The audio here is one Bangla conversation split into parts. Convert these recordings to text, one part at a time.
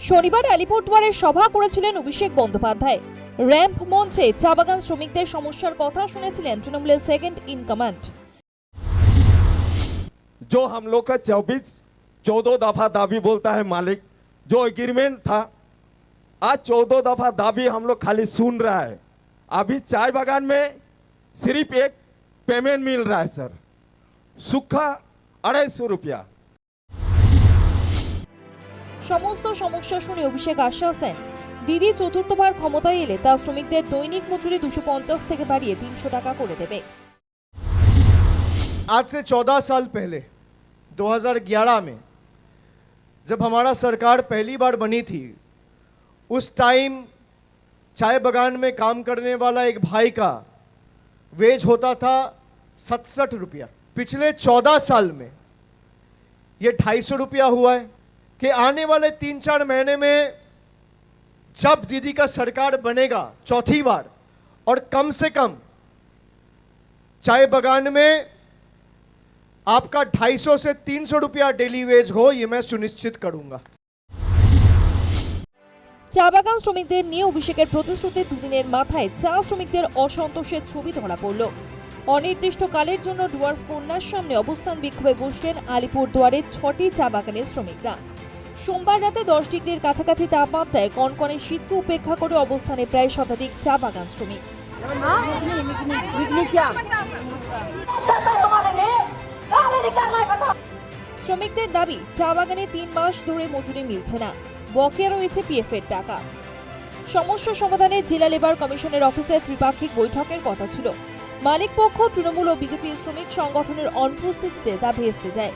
শনিবার আলিপুরদুয়ারে সভা করেছিলেন অভিষেক বন্দ্যোপাধ্যায় র্যাম্প মঞ্চে চা বাগান শ্রমিকদের সমস্যার কথা শুনেছিলেন তৃণমূলের সেকেন্ড ইন কমান্ড जो हम लोग का चौबीस चौदह दफा दाबी बोलता है मालिक जो एग्रीमेंट था आज चौदह दफा दाबी हम लोग खाली सुन रहा है अभी चाय बागान में सिर्फ एक पेमेंट मिल रहा है सर सूखा अढ़ाई सौ रुपया সমস্ত সমস্যা শুনে অভিষেক আশ্বাস দেন দিদি চতুর্থবার ক্ষমতায় এলে তা শ্রমিকদের দৈনিক মজুরি দুশো পঞ্চাশ থেকে বাড়িয়ে তিনশো টাকা করে দেবে आज से 14 साल पहले 2011 में जब हमारा सरकार पहली बार बनी थी उस टाइम चाय बगान में काम करने वाला एक भाई का वेज होता था सतसठ रुपया पिछले 14 साल में ये ढाई सौ रुपया हुआ है कि आने वाले तीन चार महीने में जब दीदी का सरकार बनेगा चौथी बार और कम से कम चाय बगान में आपका 250 से 300 रुपया डेली वेज हो ये मैं सुनिश्चित करूंगा চা বাগান শ্রমিকদের নিয়ে অভিষেকের প্রতিশ্রুতি দুদিনের মাথায় চা শ্রমিকদের অসন্তোষের ছবি ধরা পড়ল অনির্দিষ্টকালের জন্য ডুয়ার্স কন্যার সামনে অবস্থান বিক্ষোভে বসলেন আলিপুরদুয়ারের ছটি চা বাগানের শ্রমিকরা সোমবার রাতে দশ ডিগ্রির কাছাকাছি তাপমাত্রায় কনকনে শীতকে উপেক্ষা করে অবস্থানে প্রায় শতাধিক চা বাগান শ্রমিক। শ্রমিকদের দাবি, চা বাগানে তিন মাস ধরে মজুরি মিলছে না। বকেয়া রয়েছে পিএফ এর টাকা। সমস্যা সমাধানে জেলা লেবার কমিশনের অফিসে ত্রিপাক্ষিক বৈঠকের কথা ছিল। মালিক পক্ষ, তৃণমূল ও বিজেপি শ্রমিক সংগঠনের অনুপস্থিতিতে তা ভেস্তে যায়।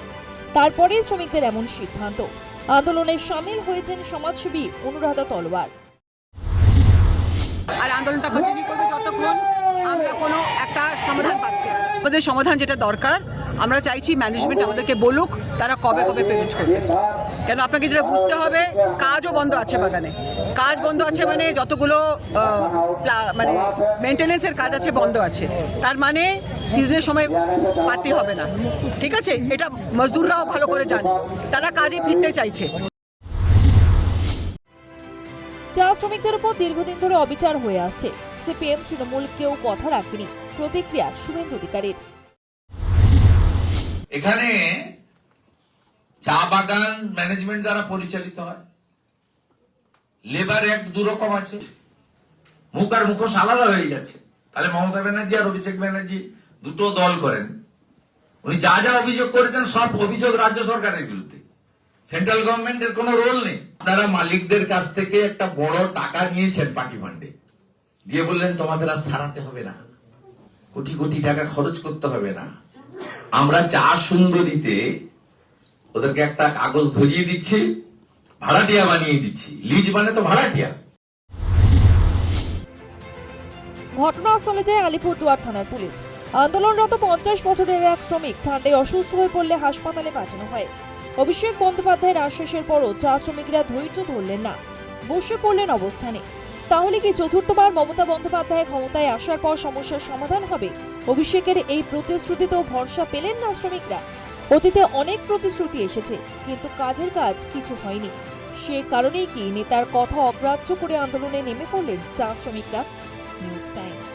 তারপরেই শ্রমিকদের এমন সিদ্ধান্ত। আন্দোলনে সামিল হয়েছেন সমাজসেবী অনুরাধা তলোয়ার আর আন্দোলনটা কন্টিনিউ করবে যতক্ষণ আমরা কোনো একটা সমাধান পাচ্ছি। আমাদের সমাধান যেটা দরকার আমরা চাইছি ম্যানেজমেন্ট আমাদেরকে বলুক তারা কবে কবে পেমেন্ট করবে কেন আপনাকে যেটা বুঝতে হবে কাজও বন্ধ আছে বাগানে। কাজ বন্ধ আছে মানে যতগুলো আহ, মানে মেনটেনেন্সের কাজ আছে বন্ধ আছে। তার মানে সিজনের সময় পাতি হবে না। ঠিক আছে? এটা মজদুররাও ভালো করে জানে। তারা কাজে ফিরতে চাইছে। চা শ্রমিকদের উপর দীর্ঘদিন ধরে অবিচার হয়ে আসছে। সিপিএম তৃণমূল কেউ কথা রাখেনি। প্রতিক্রিয়া শুভেন্দু অধিকারীর। এখানে চা বাগান ম্যানেজমেন্ট দ্বারা পরিচালিত হয়। লেবার অ্যাক্ট দু রকম আছে। মুখ আর মুখোশ আলাদা হয়ে যাচ্ছে। তাহলে মমতা ব্যানার্জি আর অভিষেক ব্যানার্জি দুটো দল করেন। উনি যা যা অভিযোগ করেছেন সব অভিযোগ রাজ্য সরকারের বিরুদ্ধে। সেন্ট্রাল গভর্নমেন্টের কোনো রোল নেই। আপনারা মালিকদের কাছ থেকে একটা বড় টাকা নিয়েছেন পার্টি ফান্ডে দিয়ে বললেন, তোমাদের আর সারাতে হবে না। কোটি কোটি টাকা খরচ করতে হবে না। আমরা চা সুন্দরীতে ওদেরকে একটা কাগজ ধরিয়ে দিচ্ছি, ভাড়াটিয়া বানিয়ে দিচ্ছি। লিজ মানে তো ভাড়াটিয়া। ঘটনাস্থলে যায় আলিপুরদুয়ার থানার পুলিশ। আন্দোলনরত পঞ্চাশ বছরের এক শ্রমিক ঠান্ডায় অসুস্থ হয়ে পড়লে হাসপাতালে পাঠানো হয়। অভিষেক বন্দ্যোপাধ্যায়ের আশ্বাসের পরও চা শ্রমিকরা ধৈর্য ধরলেন না। বসে পড়লেন অবস্থানে। তাহলে কি চতুর্থবার মমতা বন্দ্যোপাধ্যায় ক্ষমতায় আসার পর সমস্যার সমাধান হবে? অভিষেকের এই প্রতিশ্রুতিতেও ভরসা পেলেন না শ্রমিকরা। অতীতে অনেক প্রতিশ্রুতি এসেছে, কিন্তু কাজের কাজ কিছু হয়নি। সে কারণেই কি নেতার কথা অগ্রাহ্য করে আন্দোলনে নেমে পড়লেন চা শ্রমিকরা? News time.